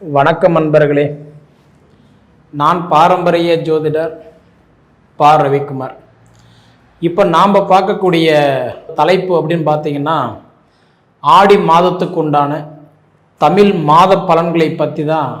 வணக்கம் நண்பர்களே. நான் பாரம்பரிய ஜோதிடர் பா. ரவிக்குமார். இப்போ நாம் பார்க்கக்கூடிய தலைப்பு அப்படின்னு பார்த்தீங்கன்னா ஆடி மாதத்துக்கு உண்டான தமிழ் மாத பலன்களை பற்றி தான்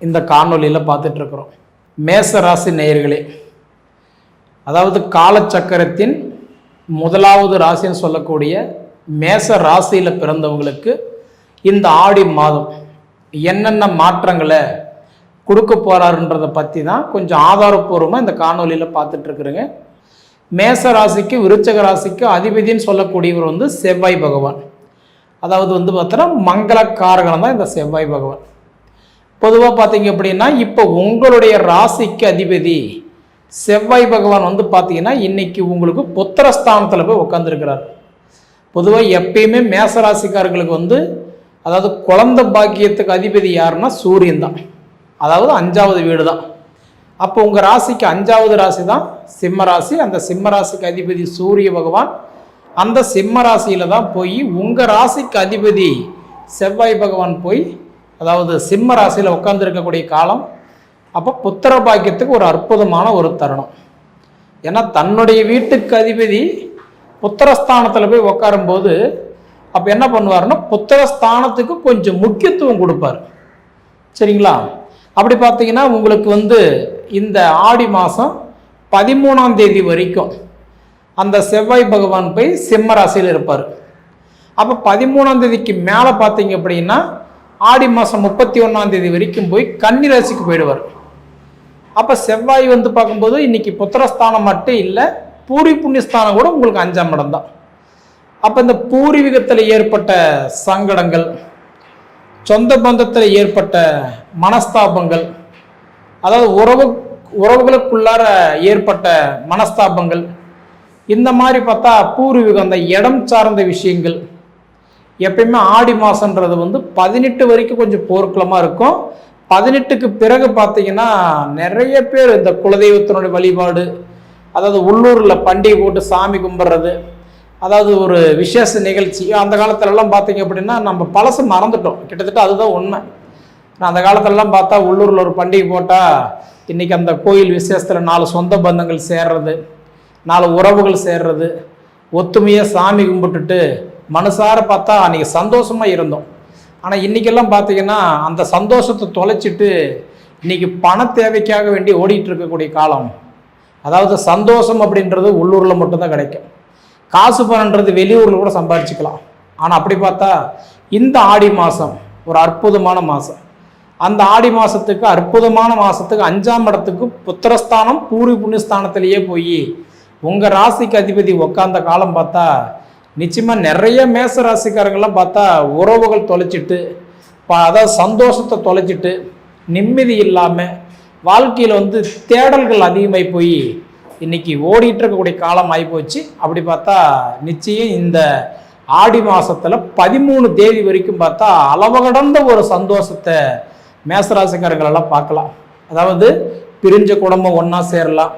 இந்த காணொலியில் பார்த்துட்ருக்குறோம். மேச ராசி நேயர்களே அதாவது காலச்சக்கரத்தின் முதலாவது ராசின்னு சொல்லக்கூடிய மேச ராசியில் பிறந்தவங்களுக்கு இந்த ஆடி மாதம் என்னென்ன மாற்றங்களை கொடுக்க போகிறாருன்றதை பற்றி தான் கொஞ்சம் ஆதாரப்பூர்வமாக இந்த காணொலியில் பார்த்துட்ருக்குறேங்க மேச ராசிக்கு விருச்சக ராசிக்கு அதிபதின்னு சொல்லக்கூடியவர் வந்து செவ்வாய் பகவான். அதாவது வந்து பார்த்தோன்னா மங்களக்காரகன் தான் இந்த செவ்வாய் பகவான். பொதுவாக பார்த்தீங்க அப்படின்னா இப்போ உங்களுடைய ராசிக்கு அதிபதி செவ்வாய் பகவான் வந்து பார்த்தீங்கன்னா இன்றைக்கி உங்களுக்கு புத்திரஸ்தானத்தில் போய் உட்காந்துருக்கிறார் பொதுவாக எப்பயுமே மேசராசிக்காரர்களுக்கு வந்து அதாவது குழந்தை பாக்கியத்துக்கு அதிபதி யாருன்னா சூரியன் தான். அதாவது அஞ்சாவது வீடு தான் அப்போ உங்கள் ராசிக்கு அஞ்சாவது ராசி தான் சிம்ம ராசி. அந்த சிம்ம ராசிக்கு அதிபதி சூரிய பகவான். அந்த சிம்ம ராசியில் தான் போய் உங்கள் ராசிக்கு அதிபதி செவ்வாய் பகவான் போய் அதாவது சிம்ம ராசியில் உட்காந்துருக்கக்கூடிய காலம். அப்போ புத்திர பாக்கியத்துக்கு ஒரு அற்புதமான ஒரு தருணம். ஏன்னா தன்னுடைய வீட்டுக்கு அதிபதி புத்திரஸ்தானத்தில் போய் உட்காரும்போது அப்போ என்ன பண்ணுவாருன்னா புத்திரஸ்தானத்துக்கு கொஞ்சம் முக்கியத்துவம் கொடுப்பார். சரிங்களா? அப்படி பார்த்தீங்கன்னா உங்களுக்கு வந்து இந்த ஆடி மாதம் பதிமூணாம் தேதி வரைக்கும் அந்த செவ்வாய் பகவான் போய் சிம்ம ராசியில் இருப்பார். அப்போ பதிமூணாம் தேதிக்கு மேலே பார்த்தீங்க அப்படின்னா ஆடி மாதம் முப்பத்தி ஒன்றாம் தேதி வரைக்கும் போய் கன்னி ராசிக்கு போயிடுவார். அப்போ செவ்வாய் வந்து பார்க்கும்போது இன்னைக்கு புத்திரஸ்தானம் மட்டும் இல்லை பூரி புண்ணியஸ்தானம் கூட உங்களுக்கு அஞ்சாம் இடம் தான். அப்போ இந்த பூர்வீகத்தில் ஏற்பட்ட சங்கடங்கள் சொந்த பந்தத்தில் ஏற்பட்ட மனஸ்தாபங்கள் அதாவது உறவு உறவுகளுக்குள்ளார ஏற்பட்ட மனஸ்தாபங்கள் இந்த மாதிரி பார்த்தா பூர்வீகம் அந்த இடம் சார்ந்த விஷயங்கள் எப்பயுமே ஆடி மாதன்றது வந்து பதினெட்டு வரைக்கும் கொஞ்சம் போர்க்களமாக இருக்கும். பதினெட்டுக்கு பிறகு பார்த்தீங்கன்னா நிறைய பேர் இந்த குலதெய்வத்தினுடைய வழிபாடு அதாவது உள்ளூரில் பண்டிகை போட்டு சாமி கும்பிட்றது அதாவது ஒரு விசேஷ நிகழ்ச்சி. அந்த காலத்துலலாம் பார்த்தீங்க அப்படின்னா நம்ம பழசு மறந்துட்டோம். கிட்டத்தட்ட அதுதான் உண்மை. நான் அந்த காலத்துலலாம் பார்த்தா உள்ளூரில் ஒரு பண்டிகை போட்டால் இன்றைக்கி அந்த கோயில் விசேஷத்தில் நாலு சொந்த பந்தங்கள் சேர்றது நாலு உறவுகள் சேர்றது ஒத்துமையாக சாமி கும்பிட்டுட்டு மனசார பார்த்தா அன்றைக்கி சந்தோஷமாக இருந்தோம். ஆனால் இன்றைக்கெல்லாம் பார்த்தீங்கன்னா அந்த சந்தோஷத்தை தொலைச்சிட்டு இன்றைக்கி பண தேவைக்காக வேண்டி ஓடிட்டு இருக்கக்கூடிய காலம். அதாவது சந்தோஷம் அப்படின்றது உள்ளூரில் மட்டும்தான் கிடைக்கும். காசு பணன்றது வெளியூரில் கூட சம்பாரிச்சுக்கலாம். ஆனால் அப்படி பார்த்தா இந்த ஆடி மாதம் ஒரு அற்புதமான மாதம் அந்த ஆடி மாதத்துக்கு அற்புதமான மாதத்துக்கு அஞ்சாம் இடத்துக்கு புத்திரஸ்தானம் பூரி புண்ணியஸ்தானத்திலேயே போய் உங்கள் ராசிக்கு அதிபதி உக்காந்த காலம் பார்த்தா நிச்சயமாக நிறைய மேச ராசிக்காரங்களாம் பார்த்தா உறவுகள் தொலைச்சிட்டு ப அதாவது சந்தோஷத்தை தொலைச்சிட்டு நிம்மதி இல்லாமல் வாழ்க்கையில் வந்து தேடல்கள் அதிகமாகி போய் இன்னைக்கு ஓடிட்டு இருக்கக்கூடிய காலம் ஆகிப்போச்சு. அப்படி பார்த்தா நிச்சயம் இந்த ஆடி மாசத்துல பதிமூணு தேதி வரைக்கும் பார்த்தா அளவு கடந்த ஒரு சந்தோஷத்தை மேசராசிக்காரங்களெல்லாம் பார்க்கலாம். அதாவது பிரிஞ்ச குடும்பம் ஒன்றா சேரலாம்.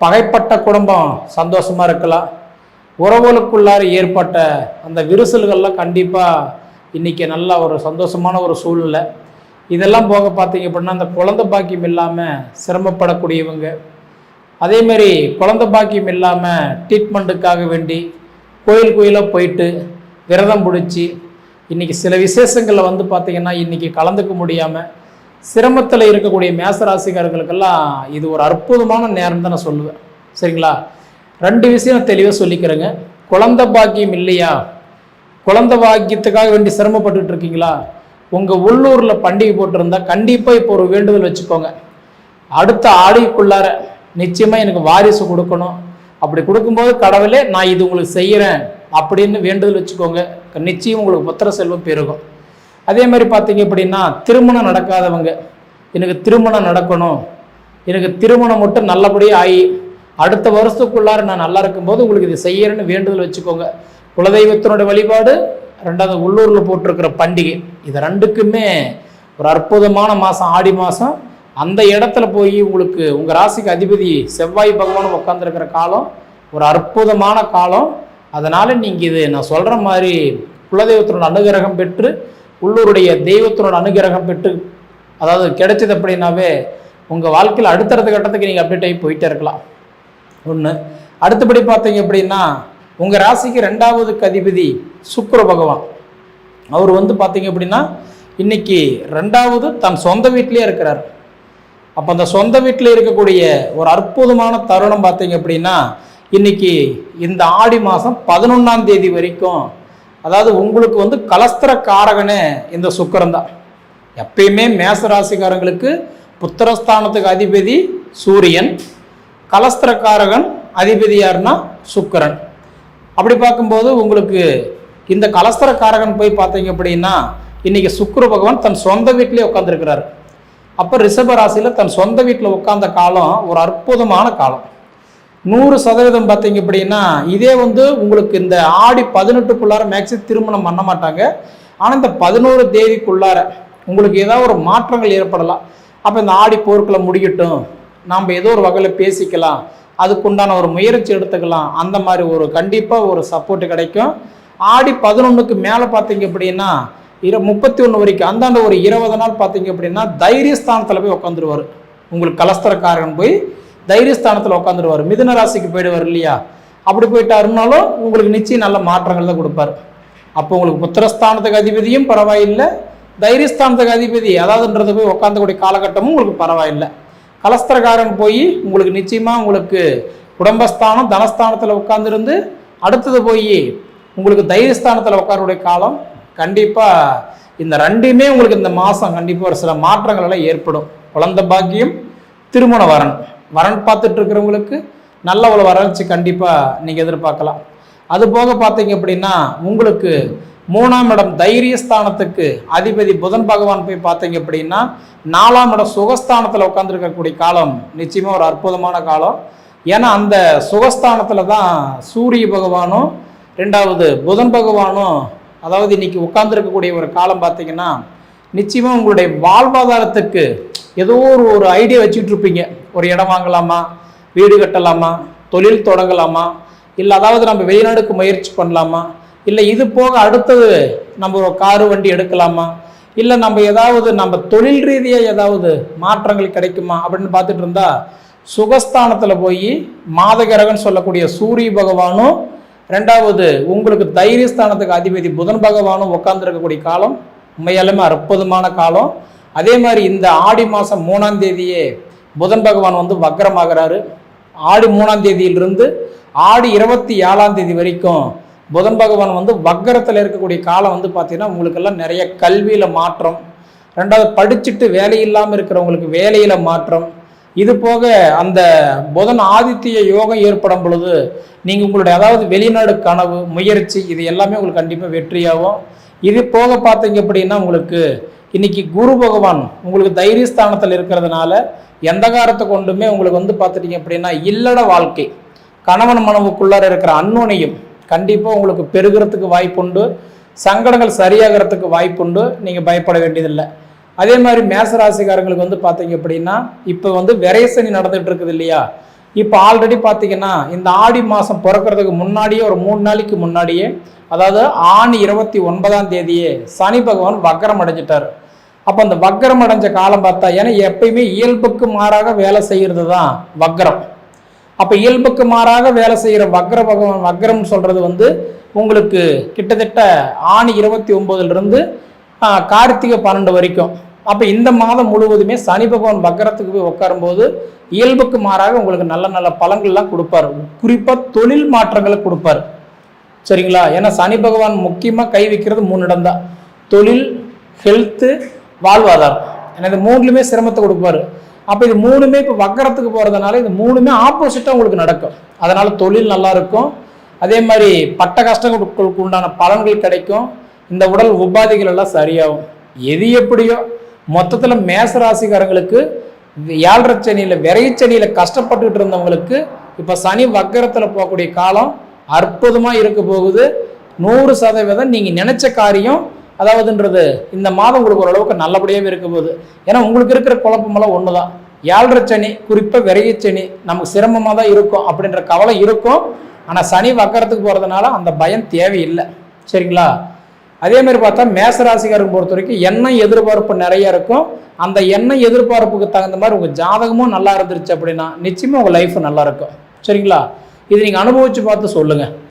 பகைப்பட்ட குடும்பம் சந்தோஷமா இருக்கலாம். உறவுகளுக்குள்ளார ஏற்பட்ட அந்த விரிசல்கள்லாம் கண்டிப்பாக இன்னைக்கு நல்ல ஒரு சந்தோஷமான ஒரு சூழ்நிலை. இதெல்லாம் போக பார்த்தீங்க அப்படின்னா அந்த குழந்தை பாக்கியம் இல்லாமல் சிரமப்படக்கூடியவங்க அதேமாரி குழந்த பாக்கியம் இல்லாமல் ட்ரீட்மெண்ட்டுக்காக வேண்டி கோயில் கோயிலாக போயிட்டு விரதம் பிடிச்சி இன்றைக்கி சில விசேஷங்களில் வந்து பார்த்திங்கன்னா இன்றைக்கி கலந்துக்க முடியாமல் சிரமத்தில் இருக்கக்கூடிய மேசராசிக்காரர்களுக்கெல்லாம் இது ஒரு அற்புதமான நேரம் தான் நான் சொல்லுவேன். சரிங்களா? ரெண்டு விஷயம் நான் தெளிவாக சொல்லிக்கிறேங்க. குழந்த பாக்கியம் இல்லையா? குழந்த பாக்கியத்துக்காக வேண்டி சிரமப்பட்டுட்டு இருக்கீங்களா? உங்கள் உள்ளூரில் பண்டிகை போட்டிருந்தா கண்டிப்பாக இப்போ ஒரு வேண்டுதல் வச்சுக்கோங்க. அடுத்த ஆடிக்குள்ளார நிச்சயமாக எனக்கு வாரிசு கொடுக்கணும். அப்படி கொடுக்கும்போது கடவுளே நான் இது உங்களுக்கு செய்கிறேன் அப்படின்னு வேண்டுதல் வச்சுக்கோங்க. நிச்சயம் உங்களுக்கு புத்திர செல்வம் பெருகும். அதே மாதிரி பார்த்தீங்க அப்படின்னா திருமணம் நடக்காதவங்க எனக்கு திருமணம் நடக்கணும். எனக்கு திருமணம் மட்டும் நல்லபடியாக ஆகி அடுத்த வருஷத்துக்குள்ளார நான் நல்லா இருக்கும்போது உங்களுக்கு இது செய்யறேன்னு வேண்டுதல் வச்சுக்கோங்க. குலதெய்வத்தினோட வழிபாடு ரெண்டாவது உள்ளூரில் போட்டிருக்கிற பண்டிகை. இது ரெண்டுக்குமே ஒரு அற்புதமான மாதம் ஆடி மாதம் அந்த இடத்துல போய் உங்களுக்கு உங்கள் ராசிக்கு அதிபதி செவ்வாய் பகவான் உட்காந்துருக்கிற காலம் ஒரு அற்புதமான காலம். அதனால் நீங்கள் இது நான் சொல்கிற மாதிரி குலதெய்வத்தினோட அனுகிரகம் பெற்று உள்ளூருடைய தெய்வத்தினோட அனுகிரகம் பெற்று அதாவது கிடைச்சது அப்படின்னாவே உங்கள் வாழ்க்கையில் அடுத்தடுத்த கட்டத்துக்கு நீங்கள் அப்டேட் ஆகி போயிட்டே இருக்கலாம். ஒன்று அடுத்தபடி பார்த்தீங்க அப்படின்னா உங்கள் ராசிக்கு ரெண்டாவதுக்கு அதிபதி சுக்கர பகவான். அவர் வந்து பார்த்தீங்க அப்படின்னா இன்னைக்கு ரெண்டாவது தன் சொந்த வீட்டிலே இருக்கிறார். அப்போ அந்த சொந்த வீட்டில் இருக்கக்கூடிய ஒரு அற்புதமான தருணம் பார்த்தீங்க அப்படின்னா இன்னைக்கு இந்த ஆடி மாதம் பதினொன்றாம் தேதி வரைக்கும் அதாவது உங்களுக்கு வந்து கலஸ்திர காரகனே இந்த சுக்கிரன் தான். எப்பயுமே மேச ராசிக்காரங்களுக்கு புத்திரஸ்தானத்துக்கு அதிபதி சூரியன் கலஸ்திரக்காரகன் அதிபதி யாருன்னா சுக்கரன். அப்படி பார்க்கும்போது உங்களுக்கு இந்த கலஸ்திரக்காரகன் போய் பார்த்தீங்க அப்படின்னா இன்னைக்கு சுக்கர பகவான் தன் சொந்த வீட்டிலே உட்காந்துருக்கிறார் அப்போ ரிஷப ராசியில் தன் சொந்த வீட்டில் உட்கார்ந்த காலம் ஒரு அற்புதமான காலம். நூறு சதவீதம் பார்த்தீங்க அப்படின்னா இதே வந்து உங்களுக்கு இந்த ஆடி பதினெட்டுக்குள்ளார மேக்ஸிமம் திருமணம் பண்ண மாட்டாங்க. ஆனால் இந்த பதினோரு தேதிக்குள்ளார உங்களுக்கு ஏதாவது ஒரு மாற்றங்கள் ஏற்படலாம். அப்போ இந்த ஆடி போர்க்களை முடிக்கட்டும் நாம் ஏதோ ஒரு வகையில் பேசிக்கலாம். அதுக்குண்டான ஒரு முயற்சி எடுத்துக்கலாம். அந்த மாதிரி ஒரு கண்டிப்பாக ஒரு சப்போர்ட் கிடைக்கும். ஆடி பதினொன்றுக்கு மேலே பார்த்தீங்க அப்படின்னா இரு முப்பத்தி ஒன்று வரைக்கும் அந்தாண்ட ஒரு இருபது நாள் பார்த்தீங்க அப்படின்னா தைரியஸ்தானத்தில் போய் உட்காந்துருவார் உங்களுக்கு கலஸ்தரக்காரன் போய் தைரியஸ்தானத்தில் உட்காந்துருவார் மிதுன ராசிக்கு போயிடுவார் இல்லையா? அப்படி போயிட்டாருனாலும் உங்களுக்கு நிச்சயம் நல்ல மாற்றங்கள் தான் கொடுப்பார். அப்போ உங்களுக்கு புத்திரஸ்தானத்துக்கு அதிபதியும் பரவாயில்லை. தைரியஸ்தானத்துக்கு அதிபதி அதாவதுன்றது போய் உட்காந்துக்கூடிய காலகட்டமும் உங்களுக்கு பரவாயில்லை. கலஸ்தரக்காரன் போய் உங்களுக்கு நிச்சயமாக உங்களுக்கு குடும்பஸ்தானம் தனஸ்தானத்தில் உட்காந்துருந்து அடுத்தது போய் உங்களுக்கு தைரியஸ்தானத்தில் உட்காரக்கூடிய காலம் கண்டிப்பாக இந்த ரெண்டுமே உங்களுக்கு இந்த மாதம் கண்டிப்பாக ஒரு சில மாற்றங்கள் எல்லாம் ஏற்படும். குழந்தை பாக்கியம் திருமண வரன். வரன் பார்த்துட்டு இருக்கிறவங்களுக்கு நல்ல ஒரு வறட்சி கண்டிப்பாக நீங்கள் எதிர்பார்க்கலாம். அது போக பார்த்தீங்க அப்படின்னா உங்களுக்கு மூணாம் இடம் தைரியஸ்தானத்துக்கு அதிபதி புதன் பகவான் போய் பார்த்தீங்க அப்படின்னா நாலாம் இடம் சுகஸ்தானத்தில் உட்காந்துருக்கக்கூடிய காலம் நிச்சயமாக ஒரு அற்புதமான காலம். ஏன்னா அந்த சுகஸ்தானத்தில் தான் சூரிய பகவானும் ரெண்டாவது புதன் பகவானும் அதாவது இன்றைக்கி உட்காந்துருக்கக்கூடிய ஒரு காலம் பார்த்தீங்கன்னா நிச்சயமாக உங்களுடைய வாழ்வாதாரத்துக்கு ஏதோ ஒரு ஒரு ஐடியா வச்சுட்டு இருப்பீங்க ஒரு இடம் வாங்கலாமா? வீடு கட்டலாமா? தொழில் தொடங்கலாமா? இல்லை அதாவது நம்ம வெளிநாடுக்கு முயற்சி பண்ணலாமா? இல்லை இது போக அடுத்தது நம்ம ஒரு காரு வண்டி எடுக்கலாமா? இல்லை நம்ம ஏதாவது நம்ம தொழில் ரீதியாக ஏதாவது மாற்றங்கள் கிடைக்குமா? அப்படின்னு பார்த்துட்டு இருந்தா சுகஸ்தானத்தில் போய் மாதகிரகன் சொல்லக்கூடிய சூரிய பகவானும் ரெண்டாவது உங்களுக்கு தைரியஸ்தானத்துக்கு அதிபதி புதன் பகவானும் உட்கார்ந்துருக்கக்கூடிய காலம் உண்மையாலுமே அற்புதமான காலம். அதே மாதிரி இந்த ஆடி மாதம் மூணாம் தேதியே புதன் பகவான் வந்து வக்கரமாகிறாரு ஆடி மூணாம் தேதியிலிருந்து ஆடி இருபத்தி ஏழாம் தேதி வரைக்கும் புதன் பகவான் வந்து வக்கரத்தில் இருக்கக்கூடிய காலம் வந்து பார்த்தீங்கன்னா உங்களுக்கெல்லாம் நிறைய கல்வியில் மாற்றம். ரெண்டாவது படிச்சுட்டு வேலை இல்லாமல் இருக்கிறவங்களுக்கு வேலையில் மாற்றம். இது போக அந்த புதன் ஆதித்ய யோகம் ஏற்படும் பொழுது நீங்கள் உங்களுடைய அதாவது வெளிநாடு கனவு முயற்சி இது எல்லாமே உங்களுக்கு கண்டிப்பாக வெற்றியாகும். இது போக பார்த்தீங்க அப்படின்னா உங்களுக்கு இன்னைக்கு குரு பகவான் உங்களுக்கு தைரியஸ்தானத்தில் இருக்கிறதுனால எந்த காரத்தை கொண்டுமே உங்களுக்கு வந்து பார்த்துட்டீங்க அப்படின்னா இல்லட வாழ்க்கை. கணவன் மனவுக்குள்ளார இருக்கிற அன்னோனையும் கண்டிப்பாக உங்களுக்கு பெருகிறதுக்கு வாய்ப்புண்டு. சங்கடங்கள் சரியாகிறதுக்கு வாய்ப்புண்டு. நீங்கள் பயப்பட வேண்டியதில்லை. அதே மாதிரி மேச ராசிக்காரங்களுக்கு வந்து பார்த்தீங்க அப்படின்னா இப்போ வந்து விரைசனி நடந்துட்டு இருக்குது இல்லையா? இப்போ ஆல்ரெடி பார்த்தீங்கன்னா இந்த ஆடி மாதம் பிறக்கிறதுக்கு முன்னாடியே ஒரு மூணு நாளைக்கு முன்னாடியே அதாவது ஆணி இருபத்தி ஒன்பதாம் தேதியே சனி பகவான் வக்கரம் அடைஞ்சிட்டார். அப்போ அந்த வக்கரம் அடைஞ்ச காலம் பார்த்தா ஏன்னா எப்பயுமே இயல்புக்கு மாறாக வேலை செய்கிறது தான் வக்கரம். அப்போ இயல்புக்கு மாறாக வேலை செய்கிற வக்ர பகவான் வக்ரம் சொல்கிறது வந்து உங்களுக்கு கிட்டத்தட்ட ஆணி இருபத்தி ஒம்போதுலேருந்து கார்த்திகை பன்னெண்டு வரைக்கும். அப்போ இந்த மாதம் முழுவதுமே சனி பகவான் வக்கரத்துக்கு போய் உட்காரும்போது இயல்புக்கு மாறாக உங்களுக்கு நல்ல நல்ல பலன்கள்லாம் கொடுப்பார். குறிப்பாக தொழில் மாற்றங்களை கொடுப்பார். சரிங்களா? ஏன்னா சனி பகவான் முக்கியமாக கை வைக்கிறது மூணு இடம் தான். தொழில் ஹெல்த்து வாழ்வாதாரம். ஏன்னா இது மூணுலையுமே சிரமத்தை கொடுப்பாரு. அப்போ இது மூணுமே இப்போ வக்கரத்துக்கு போகிறதுனால இது மூணுமே ஆப்போசிட்டாக உங்களுக்கு நடக்கும். அதனால் தொழில் நல்லா இருக்கும். அதே மாதிரி பட்ட கஷ்டங்களுக்கு உண்டான பலன்கள் கிடைக்கும். இந்த உடல் உபாதைகள் எல்லாம் சரியாகும். எது எப்படியோ மொத்தத்தில் மேச ராசிக்காரங்களுக்கு ஏழரை சனியில் விரைச்சனியில் கஷ்டப்பட்டுக்கிட்டு இருந்தவங்களுக்கு இப்போ சனி வக்கரத்தில் போகக்கூடிய காலம் அற்புதமாக இருக்க போகுது. நூறு சதவீதம் நீங்கள் நினச்ச காரியம் அதாவதுன்றது இந்த மாதம் உங்களுக்கு ஓரளவுக்கு நல்லபடியாகவே இருக்க போகுது. ஏன்னா உங்களுக்கு இருக்கிற குழப்பமெல்லாம் ஒன்று தான் ஏழரை சனி குறிப்பாக விரைய சனி நமக்கு சிரமமாக தான் இருக்கும் அப்படின்ற கவலை இருக்கும். ஆனால் சனி வக்கரத்துக்கு போகிறதுனால அந்த பயம் தேவையில்லை. சரிங்களா? அதே மாதிரி பார்த்தா மேசராசிக்காரங்க பொறுத்த வரைக்கும் எண்ணெய் எதிர்பார்ப்பு நிறைய இருக்கும். அந்த எண்ணெய் எதிர்பார்ப்புக்கு தகுந்த மாதிரி உங்கள் ஜாதகமும் நல்லா இருந்துருச்சு அப்படின்னா நிச்சயமாக உங்கள் லைஃப் நல்லா இருக்கும். சரிங்களா? இது நீங்கள் அனுபவித்து பார்த்து சொல்லுங்கள்